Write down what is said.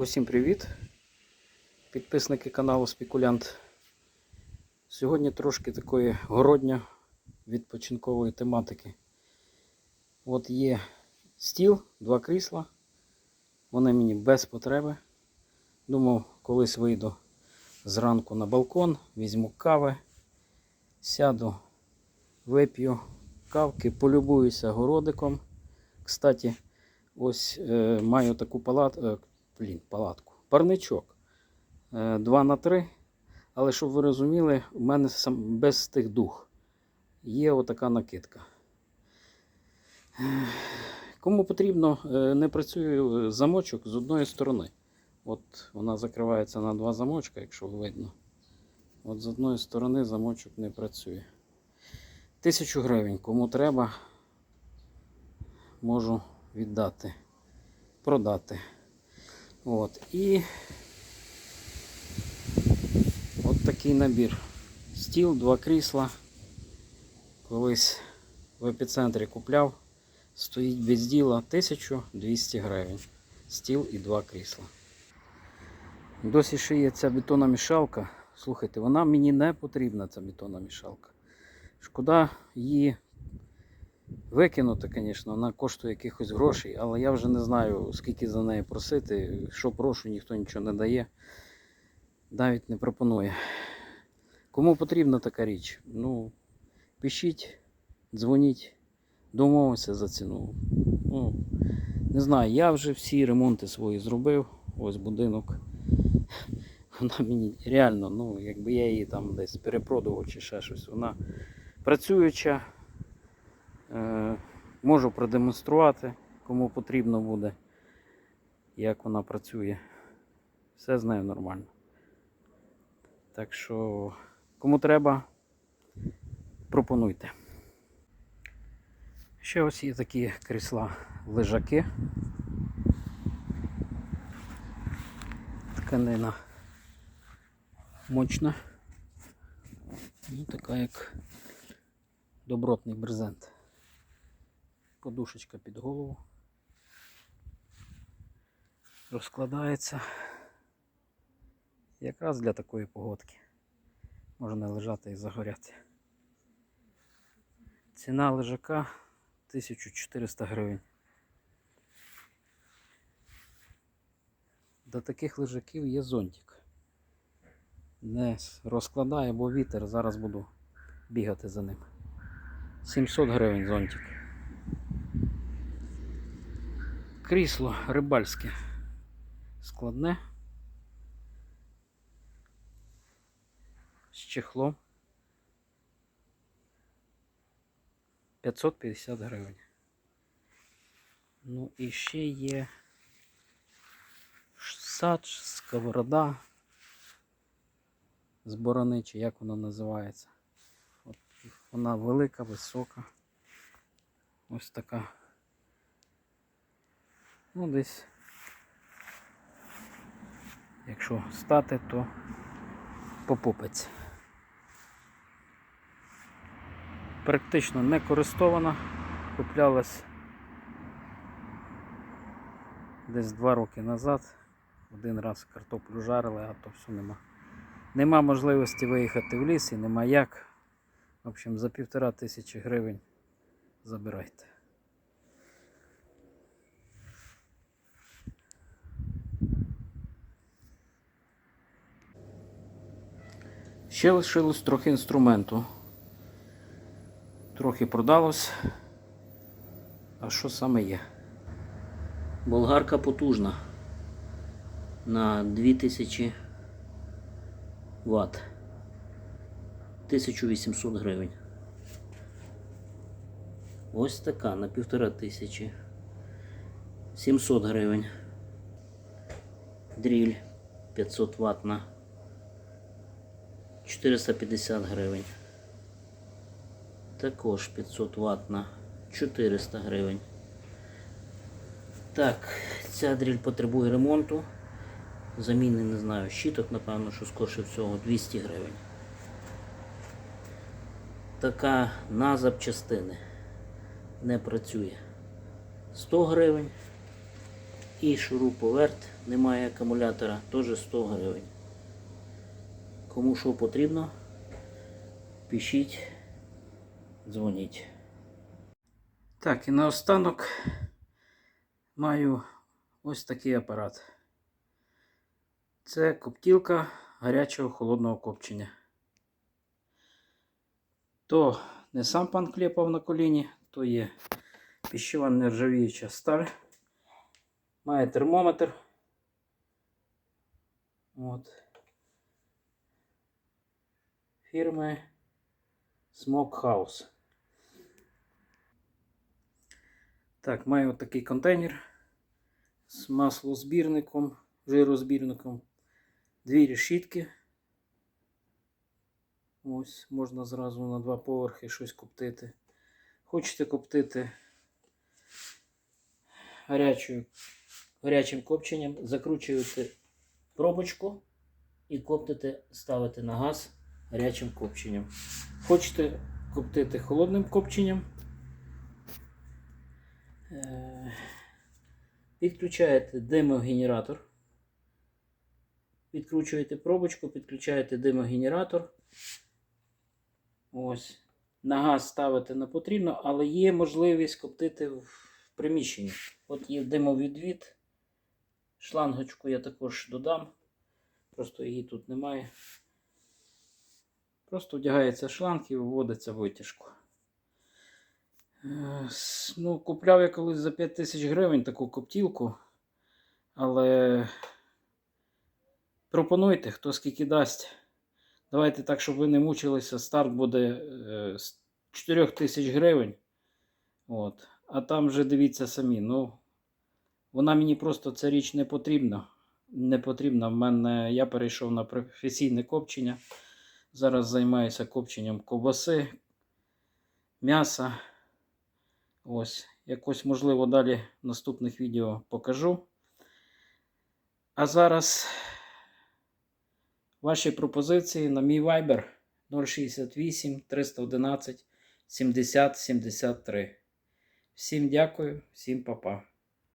Усім привіт! Підписники каналу Спекулянт. Сьогодні трошки такої городня відпочинкової тематики. От є стіл, два крісла. Вони мені без потреби. Думав, колись вийду зранку на балкон, візьму кави, сяду, вип'ю кавки, полюбуюся городиком. Кстати, ось е, маю таку палатку, е, блін, палатку, парничок е, 2 на 3 Але щоб ви розуміли, у мене сам без тих дух. Є отака накидка. Е, Кому потрібно, е, не працює е, замочок з одної сторони. От вона закривається на два замочка, якщо видно. От з одної сторони замочок не працює. Тисячу гривень. Кому треба, можу віддати, продати. От. І от такий набір. Стіл, два крісла. Колись в епіцентрі купляв. Стоїть без діла 1200 гривень. Стіл і два крісла. Досі ще є ця бетономішалка. Слухайте, вона мені не потрібна, ця бетономішалка. Шкода її викинути, звісно, вона коштує якихось грошей, але я вже не знаю, скільки за неї просити. Що прошу, ніхто нічого не дає. Навіть не пропонує. Кому потрібна така річ? Ну, пишіть, дзвоніть, домовимося за ціну. Ну, не знаю, я вже всі ремонти свої зробив. Ось будинок. Вона мені реально, ну, якби я її там десь перепродував чи ще щось, вона працююча. Е, можу продемонструвати, кому потрібно буде, як вона працює. Все з нею нормально. Так що, кому треба, пропонуйте. Ще ось є такі крісла лежаки. Тканина мощна. Ну, така як добротний брезент. Подушечка під голову. Розкладається. Якраз для такої погодки. Можна лежати і загоряти. Ціна лежака 1400 гривень. До таких лежаків є зонтик. Не розкладає, бо вітер, зараз буду бігати за ним. 700 гривень зонтик. Крісло рибальське. Складне. З чехлом. 550 гривень. Ну і ще є садж, сковорода з борони, чи як вона називається. От вона велика, висока. Ось така. Ну, десь, якщо стати, то попупець. Практично не користована, куплялась десь два роки назад. Один раз картоплю жарили, а то все нема. Нема можливості виїхати в ліс і нема як. В общем, за півтора тисячі гривень забирайте. Ще лишилось трохи інструменту. Трохи продалось. А що саме є? Болгарка потужна на 2000 Вт. 1800 гривень. Ось така на півтора тисячі. 700 гривень. Дріль 500 ватна. 450 гривень. Також 500 ватна. 400 гривень. Так, ця дріль потребує ремонту. Заміни не знаю, щиток, напевно, що скорше всього 200 гривень. Така на запчастини не працює. 100 гривень. І шуруповерт, немає акумулятора, теж 100 гривень. Кому що потрібно, пишіть, дзвоніть. Так, і наостанок маю ось такий апарат. Це коптілка гарячого холодного копчення. То не сам пан клепав на коліні, то є піщова нержавіюча сталь. Має термометр. От. Фірми Smokehouse. Так, маю такий контейнер з маслозбірником, жирозбірником. Дві решітки. Ось, можна зразу на два поверхи щось коптити. Хочете коптити гарячою, гарячим копченням, закручуєте Пробочку і коптите, ставите на газ. Гарячим копченням. Хочете коптити холодним копченням. е, Підключаєте димогенератор. Відкручуєте пробочку, підключаєте димогенератор. Ось. На газ ставити не потрібно, але є можливість коптити в приміщенні. От є димовідвід. Шлангочку я також додам. Просто її тут немає. Просто вдягається шланг і виводиться витяжку. Е, Ну, купляв я колись за 5 тисяч гривень таку коптілку. Але пропонуйте, хто скільки дасть. Давайте так, щоб ви не мучилися. Старт буде е, з 4 тисяч гривень. От. А там вже дивіться самі. Ну, вона мені просто ця річ не потрібна. Не потрібна. В мене я перейшов на професійне копчення. Зараз займаюся копченням ковбаси, м'яса. Ось, якось, можливо, далі в наступних відео покажу. А зараз ваші пропозиції на мій Viber 068 311 70 73. Всім дякую, всім па-па.